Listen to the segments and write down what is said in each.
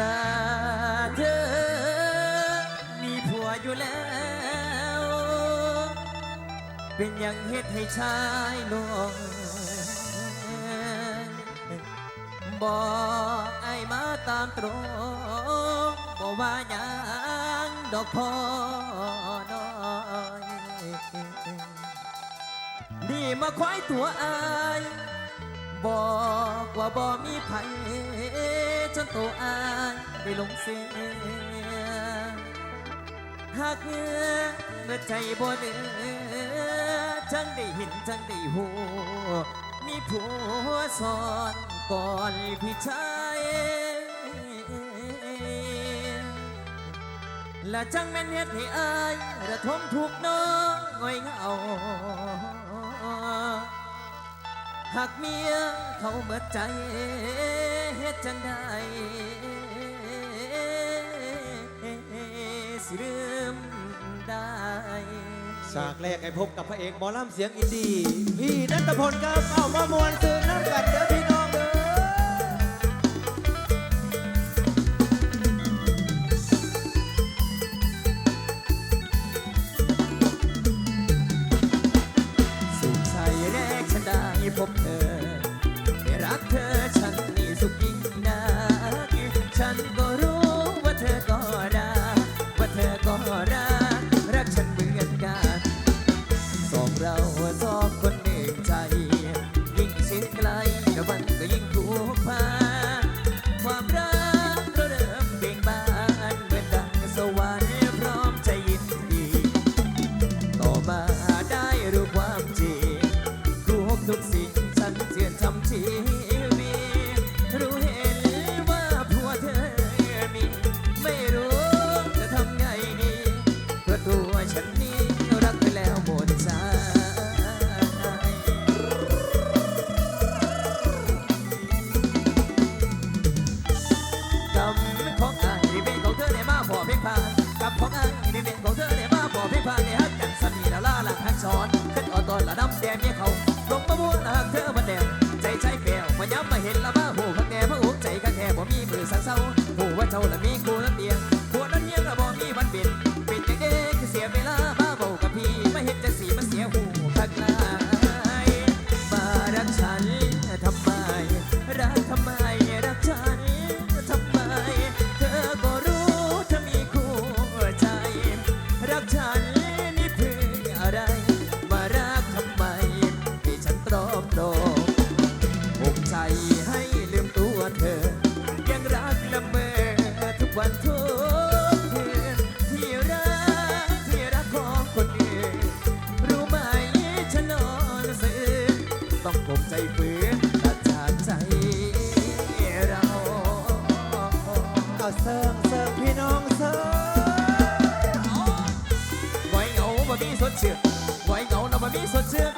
ลาเธอ มีผัวอยู่แล้ว เป็นอย่างเฮ็ดให้ชายลงบอกไอ้มาตามตรงบอกว่ายังดอกพอน้อยนี่มาควายตัวอาย บอกว่าบ่มีไผจนตัวอายได้ลงเสียหากเงือใจบ่เดือจังได้เห็นจังได้หูมีผัวสอนก่อนพี่ชายและจังแม่นเฮ็ดให้อายระทมทุกน้องง่อยเหงา หากเมียเขาเมิดใจเฮ็ดจังได้สิลืมได้ฉากแรกไอ้พบกับพระเอกหมอลำเสียงอินดี พี่นัทพลครับเอามามวนซื้อ ตอ เอาเสิร์ฟเสิร์ฟพี่น้องเสิร์ฟไว้เหงาบ่มีสดชื่นไว้เหงาเราบ่มีสดชื่น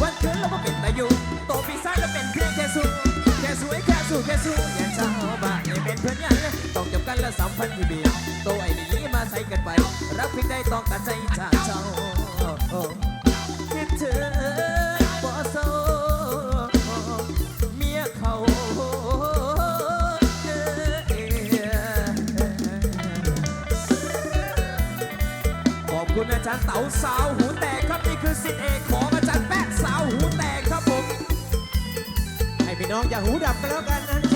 วันคืนเราบ่เป็นตาอยู่โตปีศาจเราเป็นเพียงแค่สู้แค่สู้แค่สู้แค่สู้อย่าเจ้าบ้านให้เป็นเพื่อนยังต้องจบกันและสัมพันธ์ที่ดีโตไอ้นี่มาใส่กันไป รักเพียงใดต้องตัดใจจากเจ้าคิดถึง คุณอาจารย์เต๋าสาวหูแตกครับนี่คือสิทธิเอกของอาจารย์แป๊ะสาวหูแตกครับผม ให้พี่น้องอย่าหูดับกันแล้วกันนะ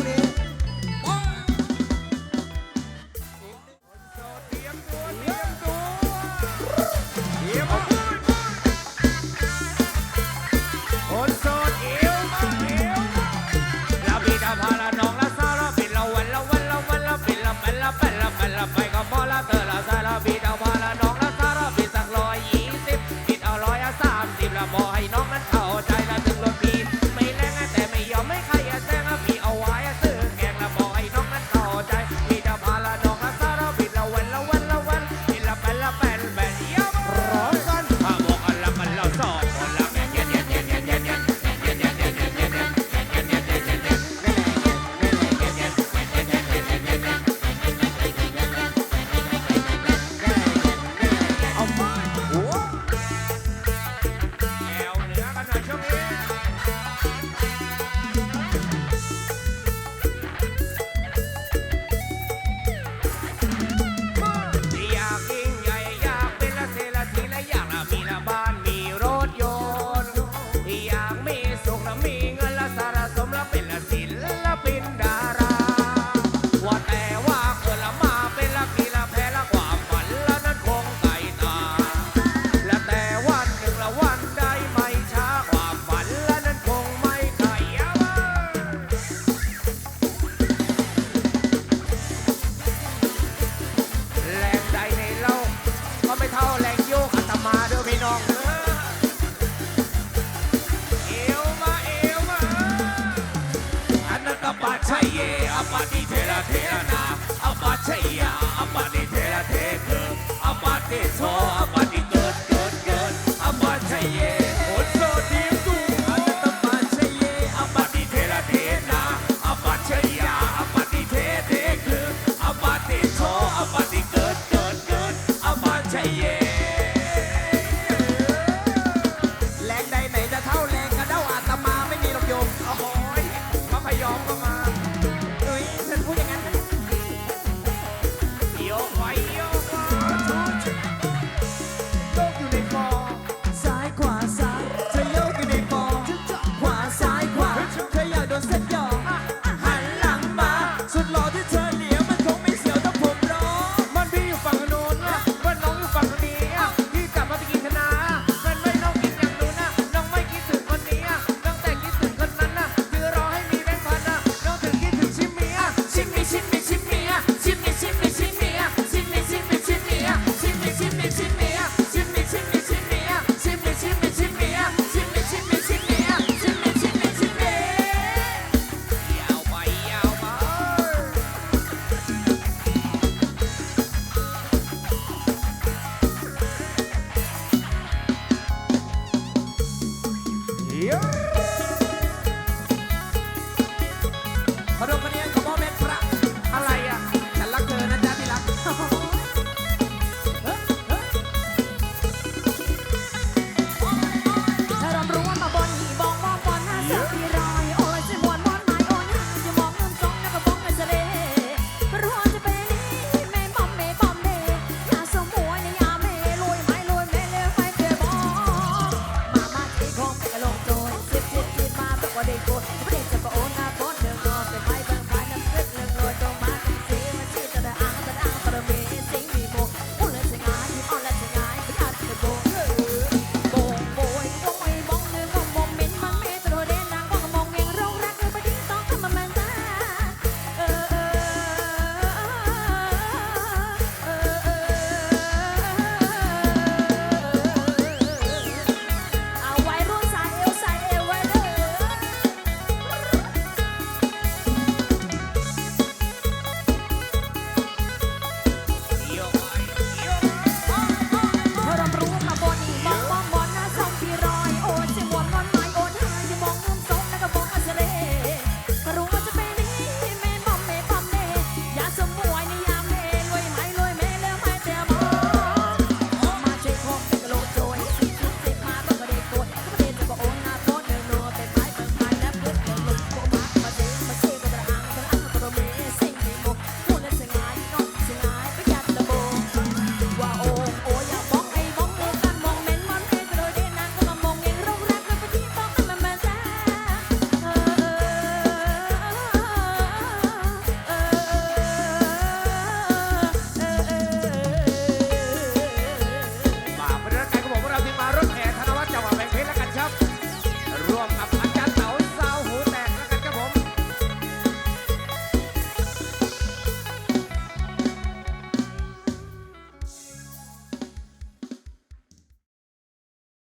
ยาอปาติเทระเทเกออปาติโชอ